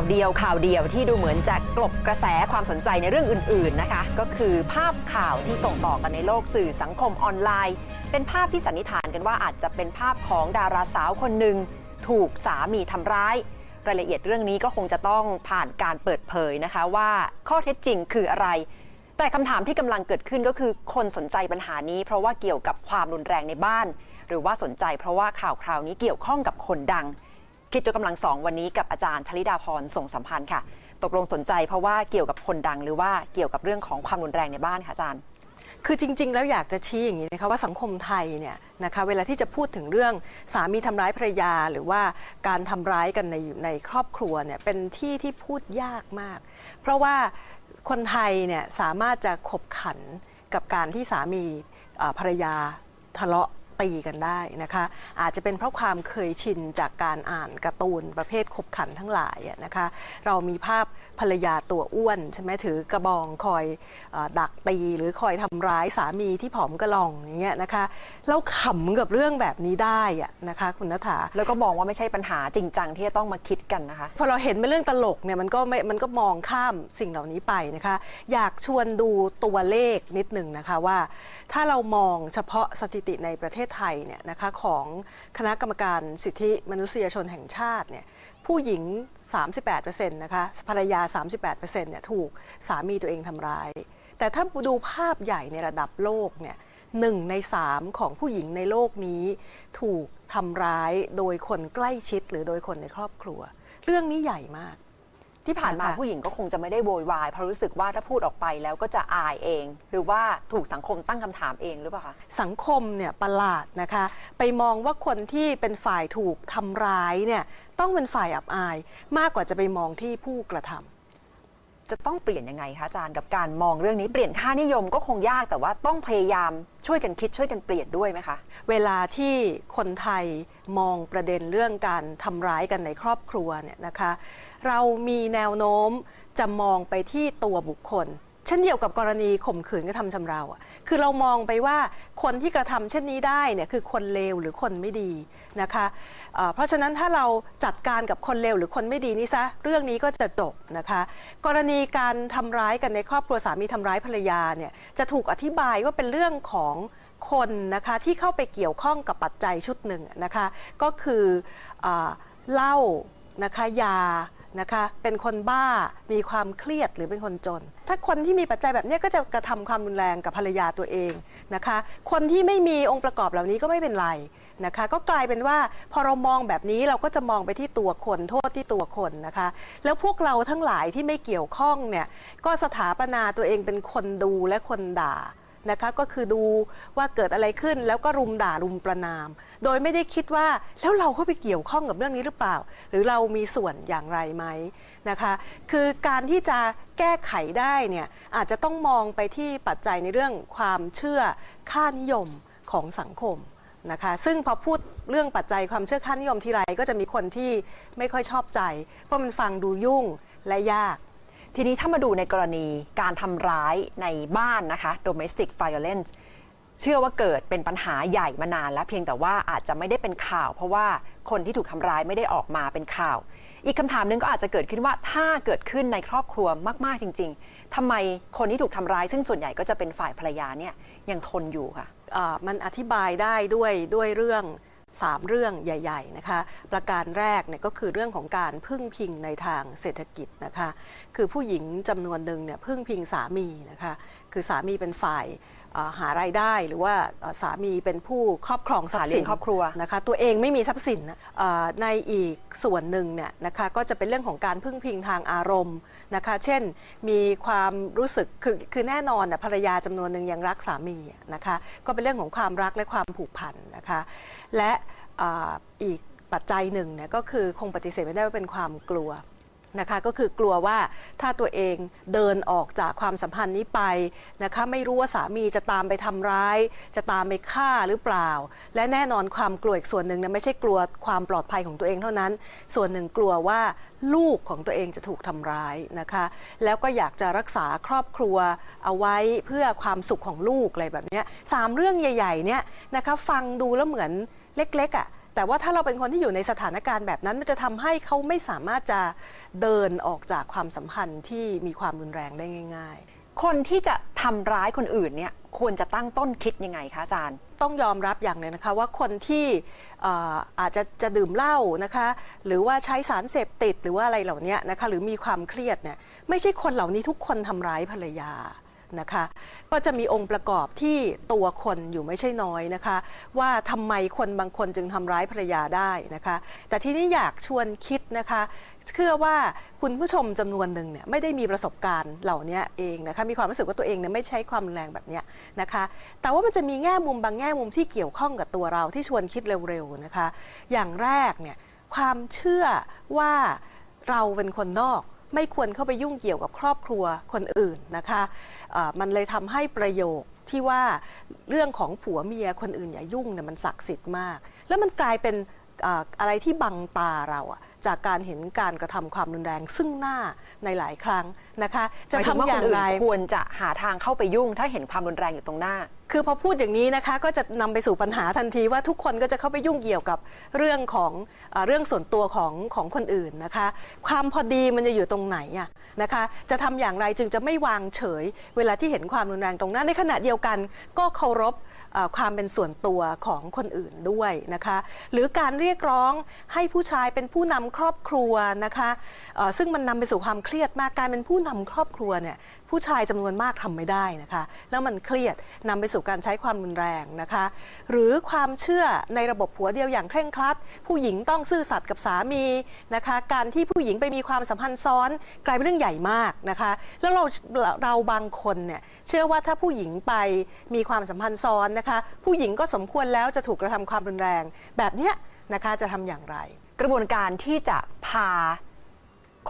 าวเดียวข่าวเดียวที่ดูเหมือนจะกลบกระแสความสนใจในเรื่องอื่น ๆนะคะ ก็คือภาพข่าวที่ส่งต่อกันในโลกสื่อสังคมออนไลน์ เป็นภาพที่สันนิษฐานกันว่าอาจจะเป็นภาพของดาราสาวคนหนึ่งถูกสามีทำร้ายรายละเอียดเรื่องนี้ก็คงจะต้องผ่านการเปิดเผยนะคะว่าข้อเท็จจริงคืออะไร แต่คำถามที่กำลังเกิดขึ้นก็คือคนสนใจปัญหานี้ เพราะว่าเกี่ยวกับความรุนแรงในบ้าน หรือว่าสนใจเพราะว่าข่าวคราวนี้เกี่ยวข้องกับคนดัง คิดตัวกำลังสองวันนี้กับอาจารย์ธลิดาพรส่งสัมพันธ์ค่ะ ตกลงสนใจเพราะว่าเกี่ยวกับคนดังหรือว่าเกี่ยวกับเรื่องของความรุนแรงในบ้านค่ะอาจารย์ คือจริง ๆ แล้วอยากจะชี้อย่างนี้นะคะว่าสังคมไทยเนี่ยนะคะเวลาที่จะพูดถึงเรื่องสามีทำร้ายภรรยา หรือว่าการทำร้ายกันในในครอบครัวเนี่ยเป็นที่ที่พูดยากมาก เพราะว่าคนไทยเนี่ยสามารถจะขบขันกับการที่สามีภรรยาทะเลาะ ตีกันได้นะคะ อาจจะเป็นเพราะความเคยชินจากการอ่านการ์ตูนประเภทขบขันทั้งหลายอะนะคะ เรามีภาพภรรยาตัวอ้วนใช่ไหมถือกระบองคอยเออดักตีหรือคอยทำร้ายสามีที่ผอมกระหล่องอย่างเงี้ยนะคะเราขำกับเรื่องแบบนี้ได้อะนะคะ คุณนัฐาแล้วก็มองว่าไม่ใช่ปัญหาจริงจังที่จะต้องมาคิดกันนะคะ พอเราเห็นเป็นเรื่องตลกเนี่ยมันก็ไม่มันก็มองข้ามสิ่งเหล่านี้ไปนะคะ อยากชวนดูตัวเลขนิดหนึ่งนะคะว่า ถ้าเรามองเฉพาะสถิติในประเทศไทยเนี่ยนะคะของคณะกรรมการสิทธิมนุษยชนแห่งชาติเนี่ยผู้หญิง 38%นะคะภรรยา 38%เนี่ยถูกสามีตัวเองทำร้าย แต่ถ้าดูภาพใหญ่ในระดับโลกเนี่ยหนึ่งในสามของผู้หญิงในโลกนี้ ถูกทำร้ายโดยคนใกล้ชิดหรือโดยคนในครอบครัว เรื่องนี้ใหญ่มาก ที่ผ่านมาค่ะผู้หญิงก็คงจะไม่ได้โวยวายเพราะรู้สึกว่าถ้าพูดออกไปแล้วก็จะอายเอง หรือว่าถูกสังคมตั้งคำถามเองหรือเปล่าคะสังคมเนี่ยประหลาดนะคะ ไปมองว่าคนที่เป็นฝ่ายถูกทำร้ายเนี่ยต้องเป็นฝ่ายอับอาย มากกว่าจะไปมองที่ผู้กระทำ จะต้องเปลี่ยนยังไงคะอาจารย์กับการมองเรื่องนี้เปลี่ยนค่านิยมก็คงยากแต่ว่าต้องพยายามช่วยกันคิดช่วยกันเปลี่ยนด้วยไหมคะ เวลาที่คนไทยมองประเด็นเรื่องการทำร้ายกันในครอบครัวเนี่ยนะคะ เรามีแนวโน้มจะมองไปที่ตัวบุคคล เช่นเดียวกับกรณีข่มขืนกระทำชำเราอะคือเรามองไปว่าคนที่กระทำเช่นนี้ได้เนี่ยคือคนเลวหรือคนไม่ดีนะคะเเพราะฉะนั้นถ้าเราจัดการกับคนเลวหรือคนไม่ดีนี่ซะเรื่องนี้ก็จะจบนะคะ กรณีการทำร้ายกันในครอบครัวสามีทำร้ายภรรยาเนี่ยจะถูกอธิบายว่าเป็นเรื่องของคนนะคะที่เข้าไปเกี่ยวข้องกับปัจจัยชุดหนึ่งนะคะ ก็คืออเหล้า นะคะยานะคะเป็นคนบ้ามีความเครียดหรือเป็นคนจน ถ้าคนที่มีปัจจัยแบบนี้ก็จะกระทำความรุนแรงกับภรรยาตัวเองนะคะ คนที่ไม่มีองค์ประกอบเหล่านี้ก็ไม่เป็นไรนะคะก็กลายเป็นว่าพอเรามองแบบนี้เราก็จะมองไปที่ตัวคนโทษที่ตัวคนนะคะ แล้วพวกเราทั้งหลายที่ไม่เกี่ยวข้องเนี่ยก็สถาปนาตัวเองเป็นคนดูและคนด่า นะคะก็คือดูว่าเกิดอะไรขึ้นแล้วก็รุมด่ารุมประนาม โดยไม่ได้คิดว่าแล้วเราเข้าไปเกี่ยวข้องกับเรื่องนี้หรือเปล่า หรือเรามีส่วนอย่างไรไหมนะคะ คือการที่จะแก้ไขได้เนี่ยอาจจะต้องมองไปที่ปัจจัยในเรื่องความเชื่อค่านิยมของสังคมนะคะซึ่งพอพูดเรื่องปัจจัยความเชื่อค่านิยมทีไรก็จะมีคนที่ไม่ค่อยชอบใจ เพราะมันฟังดูยุ่งและยาก ทีนี้ถ้ามาดูในกรณีการทำร้ายในบ้านนะคะ domestic violence เชื่อว่าเกิดเป็นปัญหาใหญ่มานานแล้วเพียงแต่ว่าอาจจะไม่ได้เป็นข่าว เพราะว่าคนที่ถูกทำร้ายไม่ได้ออกมาเป็นข่าว อีกคำถามหนึงก็อาจจะเกิดขึ้นว่าถ้าเกิดขึ้นในครอบครัวมาก ๆ จริง ๆทำไมคนที่ถูกทำร้าย ซึ่งส่วนใหญ่ก็จะเป็นฝ่ายภรรยาเนี่ยยังทนอยู่ค่ะ มันอธิบายได้ด้วยด้วยเรื่อง 3 เรื่องใหญ่ ๆนะคะ ประการแรกเนี่ยก็คือเรื่องของการพึ่งพิงในทางเศรษฐกิจนะคะ คือผู้หญิงจำนวนหนึ่งเนี่ยพึ่งพิงสามีนะคะ คือสามีเป็นฝ่าย หารายได้หรือว่าอ่าสามีเป็นผู้ครอบครองทรัพย์หาเลี้สิยนงครอบครัวนะคะตัวเองไม่มีทรัพย์สินนะอ่าในอีกส่วนหนึ่งเนี่ยนะคะก็จะเป็นเรื่องของการพึ่งพิงทางอารมณ์นะคะเช่นมีความรู้สึกคือคือแน่นอนนะภรรยาจำนวนหนึ่งยังรักสามีนะคะก็เป็นเรื่องของความรักและความผูกพันนะคะและอ่าอีกปัจจัยหนึ่งเนี่ยก็คือคงปฏิเสธไม่ได้ว่าเป็นความกลัว นะคะก็คือกลัวว่าถ้าตัวเองเดินออกจากความสัมพันธ์นี้ไปนะคะไม่รู้ว่าสามีจะตามไปทำร้าย จะตามไปฆ่าหรือเปล่า และแน่นอนความกลัวอีกส่วนหนึ่งนี่ยไม่ใช่กลัวความปลอดภัยของตัวเองเท่านั้น ส่วนหนึ่งกลัวว่าลูกของตัวเองจะถูกทำร้ายนะคะ แล้วก็อยากจะรักษาครอบครัวเอาไว้เพื่อความสุขของลูกอะไรแบบนี้สามเรื่องใหญ่ๆเนี่ยนะคะฟังดูแล้วเหมือนเล็กๆอะ แต่ว่าถ้าเราเป็นคนที่อยู่ในสถานการณ์แบบนั้น มันจะทำให้เขาไม่สามารถจะเดินออกจากความสัมพันธ์ที่มีความรุนแรงได้ง่ายคนที่จะทำร้ายคนอื่นเนี่ยควรจะตั้งต้นคิดยังไงคะอาจารย์ๆต้องยอมรับอย่างหนึงนะคะว่าคนที่เอ่ออาจจะจะดื่มเหล้านะคะ หรือว่าใช้สารเสพติดหรือว่าอะไรเหล่านี้นะคะหรือมีความเครียดเนี่ยไม่ใช่คนเหล่านี้ทุกคนทำร้ายภรรยา นะคะ ก็จะมีองค์ประกอบที่ตัวคนอยู่ไม่ใช่น้อยนะคะ ว่าทำไมคนบางคนจึงทำร้ายภรรยาได้นะคะ แต่ที่นี้อยากชวนคิดนะคะเชื่อว่าคุณผู้ชมจำนวนหนึ่งเนี่ยไม่ได้มีประสบการณ์เหล่านี้เองนะคะมีความรู้สึกว่าตัวเองเนี่ยไม่ใช้ความแรงแบบนี้นะคะ แต่ว่ามันจะมีแง่มุมบางแง่มุมที่เกี่ยวข้องกับตัวเราที่ชวนคิดเร็วๆนะคะ อย่างแรกเนี่ยความเชื่อว่าเราเป็นคนนอก ไม่ควรเข้าไปยุ่งเกี่ยวกับครอบครัวคนอื่นนะคะะมันเลยทำให้ประโยคที่ว่าเรื่องของผัวเมียคนอื่นอย่ายุ่งเนี่ยมันศักดิ์สิทธิ์มาก แล้วมันกลายเป็นอะไรที่บังตาเราอะ จากการเห็นการกระทำความรุนแรงซึ่งหน้าในหลายครั้งนะคะ จะหมายถึงว่าทำอคย่านงอื่นไรควรจะหาทางเข้าไปยุ่ง ถ้าเห็นความรุนแรงอยู่ตรงหน้าคือพอพูดอย่างนี้นะคะก็จะนำไปสู่ปัญหาทันทีว่าทุกคนก็จะเข้าไปยุ่งเกี่ยวกับเรื่องของเออเรื่องส่วนตัวของของคนอื่นนะคะ ความพอดีมันจะอยู่ตรงไหนอะนะคะ จะทำอย่างไรจึงจะไม่วางเฉย เวลาที่เห็นความรุนแรงตรงนั้นในขณะเดียวกัน ก็เคารพเอ่อความเป็นส่วนตัวของคนอื่นด้วยนะคะ หรือการเรียกร้องให้ผู้ชายเป็นผู้นำครอบครัวนะคะซึ่งมันนำไปสู่ความเครียดมากการเป็นผู้นำครอบครัวเนี่ยผู้ชายจำนวนมากทำไม่ได้นะคะ แล้วมันเครียดนำไปสู่การใช้ความรุนแรงนะคะ หรือความเชื่อในระบบผัวเดียวอย่างเคร่งครัด ผู้หญิงต้องซื่อสัตย์กับสามีนะคะ การที่ผู้หญิงไปมีความสัมพันธ์ซ้อนกลายเป็นเรื่องใหญ่มากนะคะ แล้วเราเราบางคนเนี่ยเชื่อว่าถ้าผู้หญิงไปมีความสัมพันธ์ซ้อนนะคะ ผู้หญิงก็สมควรแล้วจะถูกกระทำความรุนแรงแบบนี้นะคะจะทำอย่างไร กระบวนการที่จะพา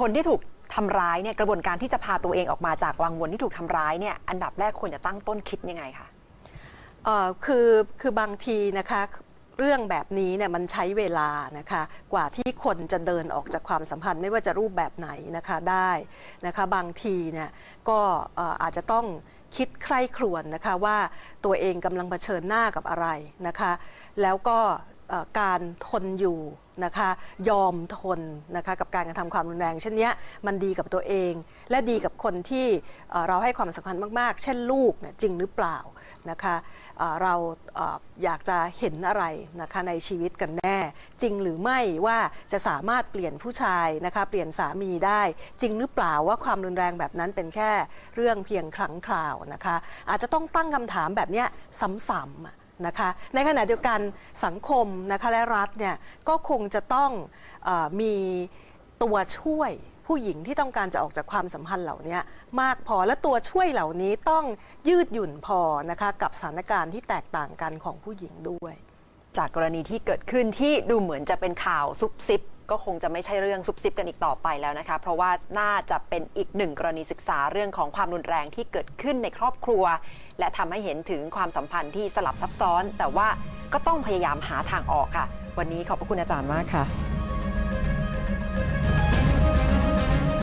คนที่ถูกทำร้ายเนี่ยกระบวนการที่จะพาตัวเองออกมาจากวังวนที่ถูกทำร้ายเนี่ยอันดับแรกควรจะตั้งต้นคิดยังไงคะเอ่อคือคือบางทีนะคะเรื่องแบบนี้เนี่ยมันใช้เวลานะคะกว่าที่คนจะเดินออกจากความสัมพันธ์ไม่ว่าจะรูปแบบไหนนะคะได้นะคะบางทีเนี่ยก็อาจจะต้องคิดใคร่ครวญนะคะว่าตัวเองกำลังเผชิญหน้ากับอะไรนะคะ แล้วก็เการทนอยู่นะคะยอมทนนะคะกับการกระทำความรุนแรง เช่นนี้มันดีกับตัวเอง และดีกับคนที่เราให้ความสำคัญมากๆ เช่นลูกเนี่ยจริงหรือเปล่านะคะเราอยากจะเห็นอะไรนะคะในชีวิตกันแน่ จริงหรือไม่ว่าจะสามารถเปลี่ยนผู้ชายนะคะเปลี่ยนสามีได้ จริงหรือเปล่าว่าความรุนแรงแบบนั้นเป็นแค่เรื่องเพียงครั้งคราวนะคะอาจจะต้องตั้งคำถามแบบนี้ซ้ำๆ นะคะ ในขณะเดียวกันสังคมนะคะและรัฐเนี่ยก็คงจะต้องอมีตัวช่วยผู้หญิงที่ต้องการจะออกจากความสัมพันธ์เหล่านี้มากพอและตัวช่วยเหล่านี้ต้องยืดหยุ่นพอนะคะกับสถานการณ์ที่แตกต่างกันของผู้หญิงด้วย จากกรณีที่เกิดขึ้นที่ดูเหมือนจะเป็นข่าวซุบซิบ ก็คงจะไม่ใช่เรื่องซุบซิบกันอีกต่อไปแล้วนะคะ เพราะว่าน่าจะเป็นอีกหนึ่งกรณีศึกษาเรื่องของความรุนแรงที่เกิดขึ้นในครอบครัว และทำให้เห็นถึงความสัมพันธ์ที่สลับซับซ้อน แต่ว่าก็ต้องพยายามหาทางออกค่ะ วันนี้ขอบพระคุณอาจารย์มากค่ะ